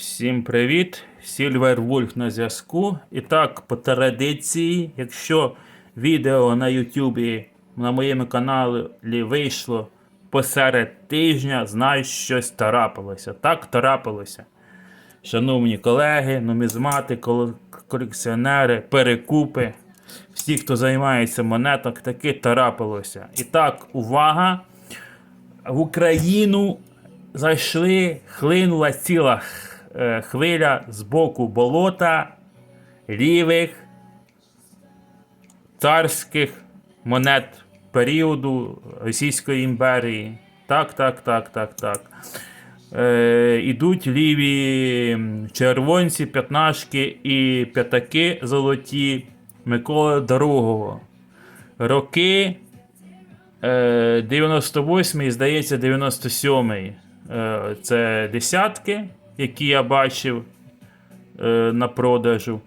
Всім привіт! Сільвер Вульф на зв'язку. І так, по традиції, якщо відео на Ютубі на моєму каналі вийшло посеред тижня, знаю, щось трапилося. Так трапилося. Шановні колеги, нумізмати, колекціонери, перекупи, всі, хто займається монеток, таки трапилося. І так, увага! в Україну зайшли, хлинула ціла хвиля з боку болота лівих царських монет періоду Російської імперії. Так, так, так, так, так. Е, ідуть ліві червонці, п'ятнашки і п'ятаки золоті Миколи II. Роки Е, 98-й, здається, 97-й. Е, Це десятки, які я бачив е, на продажу.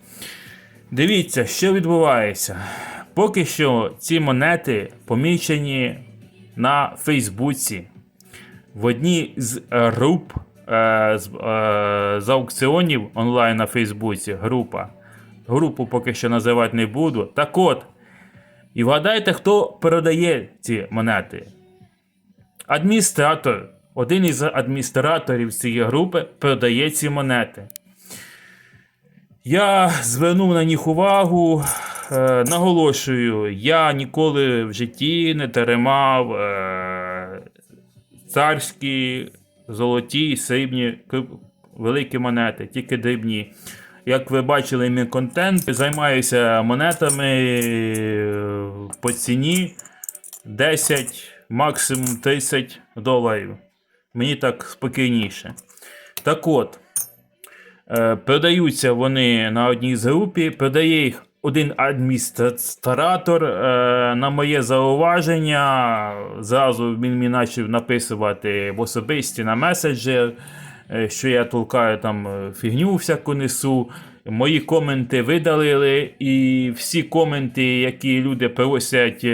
Дивіться, що відбувається. Поки що ці монети помічені на Фейсбуці. В одній з груп е, з, е, з аукціонів онлайн на Фейсбуці. Група. Групу поки що називати не буду. Так от, і вгадайте, хто передає ці монети? Адміністратор. Один із адміністраторів цієї групи передає ці монети. Я звернув на них увагу. Е, наголошую, я ніколи в житті не тримав е, царські, золоті, срібні, великі монети, тільки дрібні. Як ви бачили мій контент, займаюся монетами е, по ціні 10, максимум 30 доларів. Мені так спокійніше. Так от, е, продаються вони на одній з групі, продає їх один адміністратор. Е, на моє зауваження, зразу він мені почав написувати в особисті на меседжер, е, що я толкаю там фігню всяку несу. Мої коменти видалили, і всі коменти, які люди просять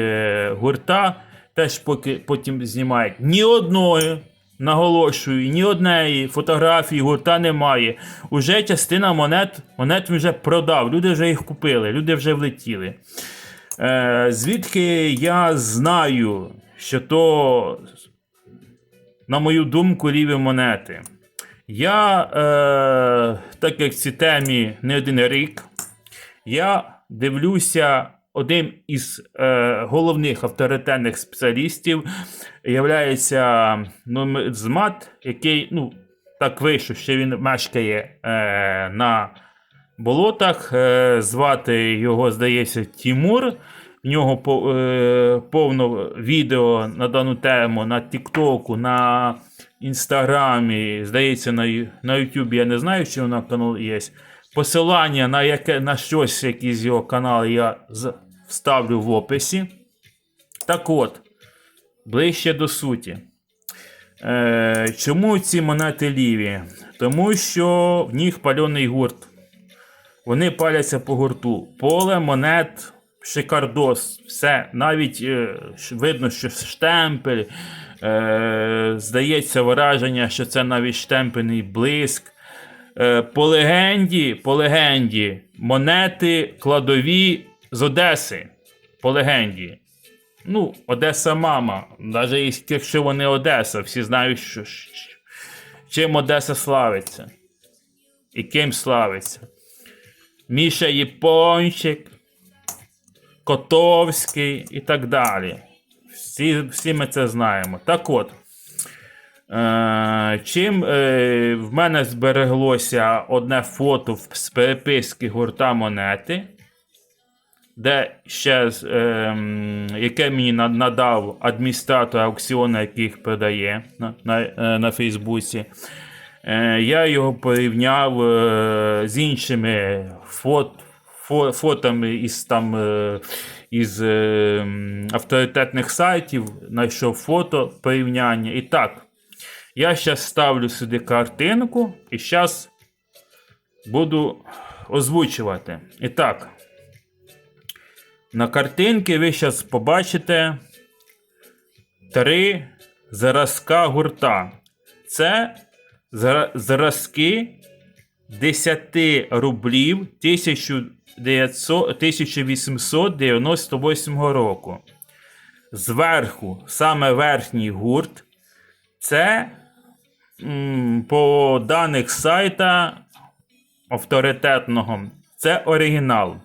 гурта, теж поки, потім знімають. Ні одної, наголошую, ні однієї фотографії гурта немає. Уже частина монет, монет вже продав, люди вже їх купили, люди вже влетіли. Е, звідки я знаю, що то, на мою думку, ліві монети. Я, е, так як в цій темі не один рік, я дивлюся, один із е, головних авторитетних спеціалістів являється нумізмат, який, ну, так вийшов, що він мешкає е, на болотах. Е, звати його, здається, Тімур. В нього по- е, повно відео на дану тему на Тіктоку, на Інстаграмі, здається, на, на Ютубі. Я не знаю, чи вона канал є. Посилання на, яке, на щось, якийсь з його каналу я вставлю в описі. Так от, ближче до суті. Е, чому ці монети ліві? Тому що в них пальоний гурт. Вони паляться по гурту. Поле монет, шикардос, все. Навіть е, видно, що штемпель. Е, здається враження, що це навіть штемпельний блиск. Е, по легенді, по легенді, монети кладові з Одеси. По легенді. Ну, Одеса мама. Навіть якщо вони Одеса, всі знають, що, чим Одеса славиться. І ким славиться. Міша Япончик, Котовський і так далі. Всі, всі ми це знаємо. Так от. Е, чим е, в мене збереглося одне фото з переписки гурта монети, де ще е, яке мені надав адміністратор аукціону, який їх продає на, на, е, на Фейсбуці. Е, я його порівняв е, з іншими фот, фо, фотами із там е, із е, авторитетних сайтів, знайшов фото порівняння. І так, я зараз ставлю сюди картинку і зараз буду озвучувати. І так, на картинці ви зараз побачите три зразка гурта. Це зразки 10 рублів 1898 року. Зверху, саме верхній гурт, це по даних сайта авторитетного, це оригінал.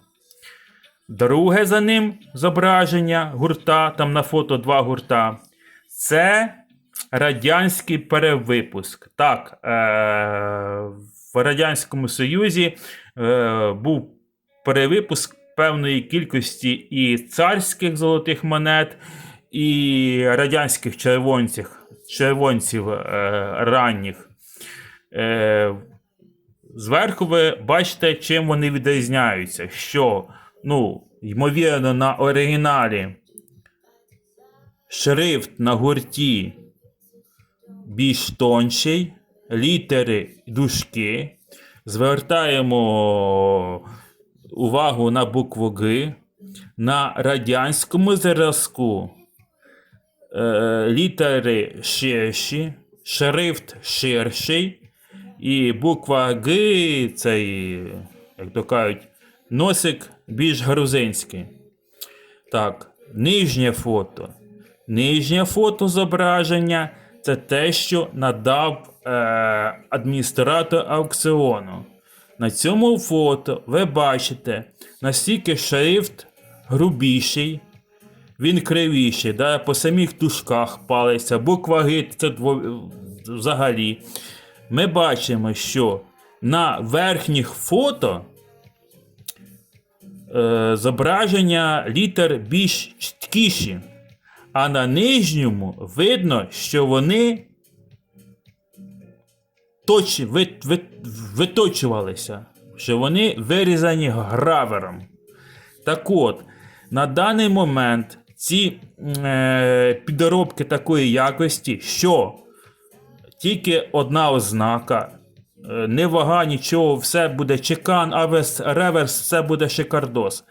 Друге за ним зображення гурта, там на фото два гурта. Це радянський перевипуск. Так, е- в Радянському Союзі е- був перевипуск певної кількості і царських золотих монет, і радянських червонців, червонців е- ранніх. Е- Зверху ви бачите, чим вони відрізняються. Що, ну, ймовірно, на оригіналі шрифт на гурті більш тонший, літери дужки. Звертаємо увагу на букву Г. На радянському зразку е, літери ширші, шрифт ширший, і буква Г, цей, як то кажуть, носик більш грузинський. Так, нижнє фото. Нижнє фото зображення це те, що надав е, адміністратор аукціону. На цьому фото ви бачите, наскільки шрифт грубіший, він кривіший, да, по самих тушках палиться, буква Г це дво- взагалі. Ми бачимо, що на верхніх фото зображення літер більш чіткіші, а на нижньому видно, що вони точ, вит, вит, виточувалися, що вони вирізані гравером. Так от, на даний момент ці е, підробки такої якості, що тільки одна ознака. Е, Не вага, нічого, все буде чекан, авес, реверс, все буде шикардос.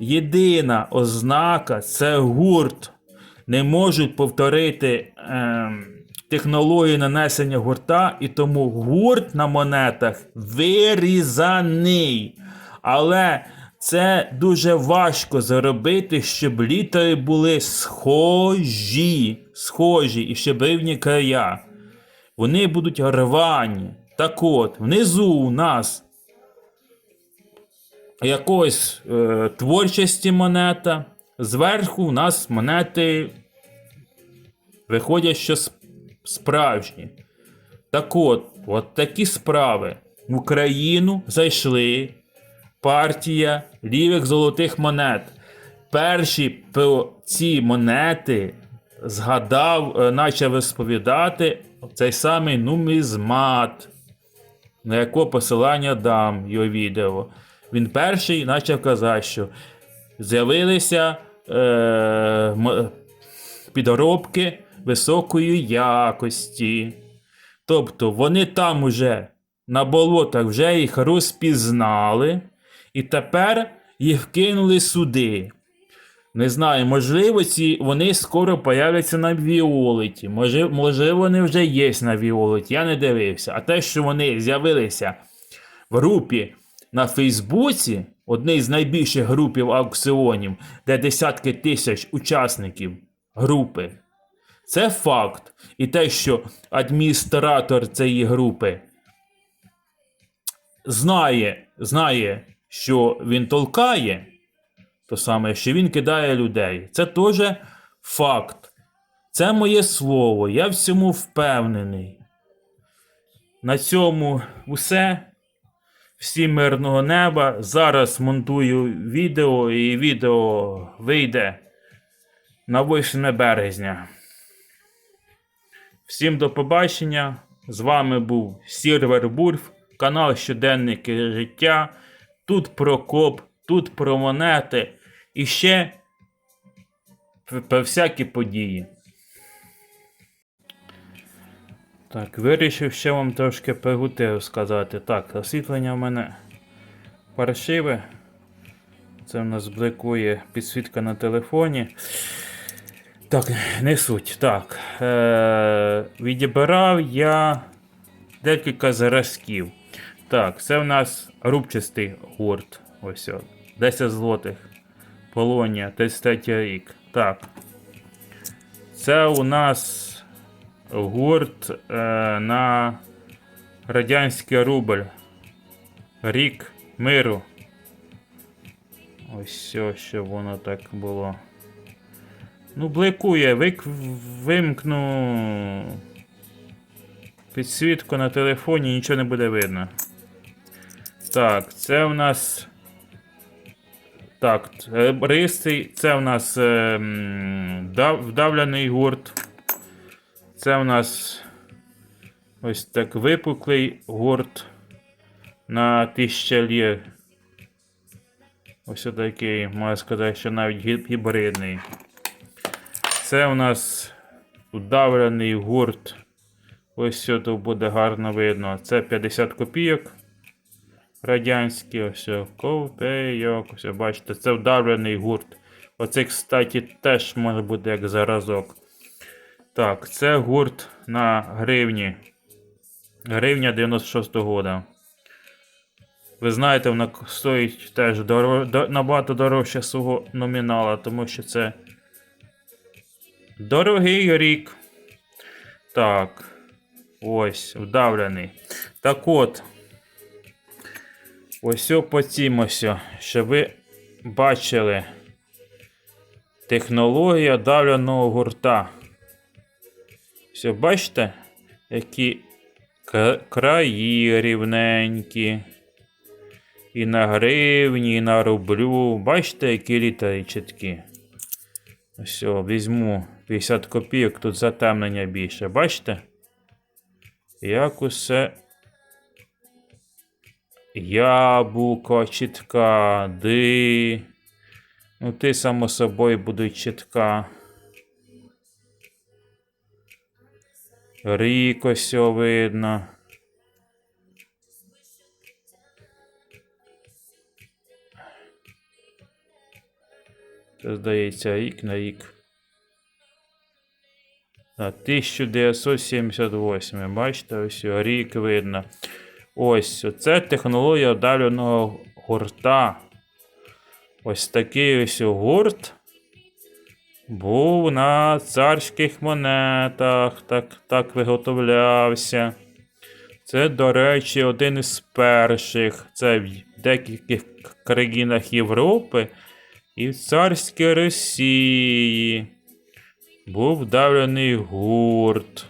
Єдина ознака це гурт. Не можуть повторити ем, технологію нанесення гурта, і тому гурт на монетах вирізаний. Але це дуже важко зробити, щоб літери були схожі, схожі і щоб рівні края. Вони будуть рвані. Так от, внизу у нас якоїсь е, творчості монета. Зверху у нас монети виходять, що справжні. Так от, от такі справи. В Україну зайшли партія лівих золотих монет. Перші ці монети згадав, е, почав розповідати цей самий нумізмат, на якого посилання дам його відео. Він перший почав казати, що з'явилися е, підробки високої якості. Тобто вони там уже на болотах вже їх розпізнали, і тепер їх кинули сюди. Не знаю, можливо, ці вони скоро появляться на Віолеті. Може, можливо, вони вже є на Віолеті. Я не дивився. А те, що вони з'явилися в групі на Фейсбуці, одній з найбільших групів аукціонів, де десятки тисяч учасників групи. Це факт. І те, що адміністратор цієї групи знає, знає, що він толкає, то саме, що він кидає людей. Це теж факт. Це моє слово. Я в цьому впевнений. На цьому все. Всім мирного неба. Зараз монтую відео, і відео вийде на 8 березня. Всім до побачення. З вами був Сірвер Бурф, канал Щоденники життя. Тут про коп, тут про монети і ще про всякі події. Так, вирішив ще вам трошки пригути розказати. Так, освітлення в мене паршиве. Це в нас бликує підсвітка на телефоні. Так, не суть. Так. Е- відібрав я декілька зразків. Так, це в нас рубчастий гурт. Ось о, 10 злотих. Полонія, 33 рік. Так. Це у нас гурт е, на радянський рубль. Рік миру. Ось все, що воно так було. Ну, бликує, вик... вимкну підсвітку на телефоні, нічого не буде видно. Так, це в нас. Так, е, це в нас е, вдавлений гурт. Це в нас ось так випуклий гурт на 1000 лір. Ось такий, можна сказати, що навіть гібридний. Це у нас удавлений гурт. Ось тут буде гарно видно. Це 50 копійок. Радянські, ось о. Ось, бачите, це вдавлений гурт. Оце, кстати, теж може бути як заразок. Так, це гурт на гривні. Гривня 96 года. Ви знаєте, вона стоїть теж доро... до- набагато дорожче свого номінала, тому що це дорогий рік. Так. Ось, вдавлений. Так от. Ось по цім ось, щоб ви бачили технологія давленого гурта. Все, бачите, які краї рівненькі. І на гривні, і на рублю. Бачите, які літери чіткі. Все, візьму 50 копійок, тут затемнення більше. Бачите? Як усе. Яблуко, чітка, ди. Ну, ти, само собою, будуть чітка. Рік ось видно. Це здається рік на рік. А, 1978. Бачите, ось рік видно. Ось це технологія вдаленого гурта. Ось такий ось гурт був на царських монетах. Так, так виготовлявся. Це, до речі, один із перших. Це в деяких країнах Європи і в царській Росії. Був вдавлений гурт.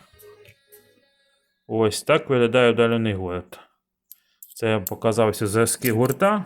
Ось так виглядає вдалений гурт. Це показався зв'язки гурта.